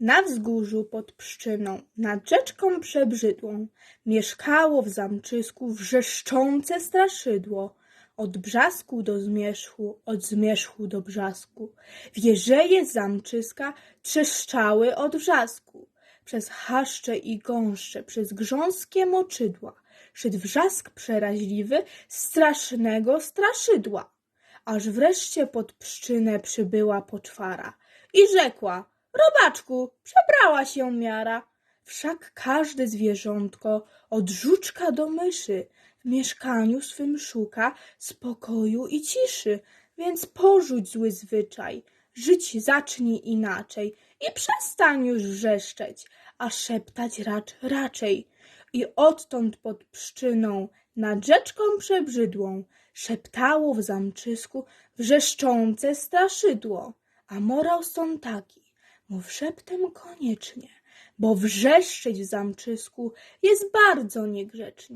Na wzgórzu pod Pszczyną, nad rzeczką przebrzydłą, mieszkało w zamczysku wrzeszczące straszydło. Od brzasku do zmierzchu, od zmierzchu do brzasku. Wieżeje zamczyska trzeszczały od wrzasku. Przez chaszcze i gąszcze, przez grząskie moczydła, szedł wrzask przeraźliwy strasznego straszydła. Aż wreszcie pod pszczynę przybyła poczwara i rzekła: Robaczku, przebrała się miara. Wszak każde zwierzątko, od żuczka do myszy, w mieszkaniu swym szuka spokoju i ciszy, więc porzuć zły zwyczaj, żyć zacznij inaczej i przestań już wrzeszczeć, a szeptać racz raczej. I odtąd pod pszczyną, nad rzeczką przebrzydłą, szeptało w zamczysku wrzeszczące straszydło. A morał stąd taki, mów szeptem koniecznie, bo wrzeszczeć w zamczysku jest bardzo niegrzecznie.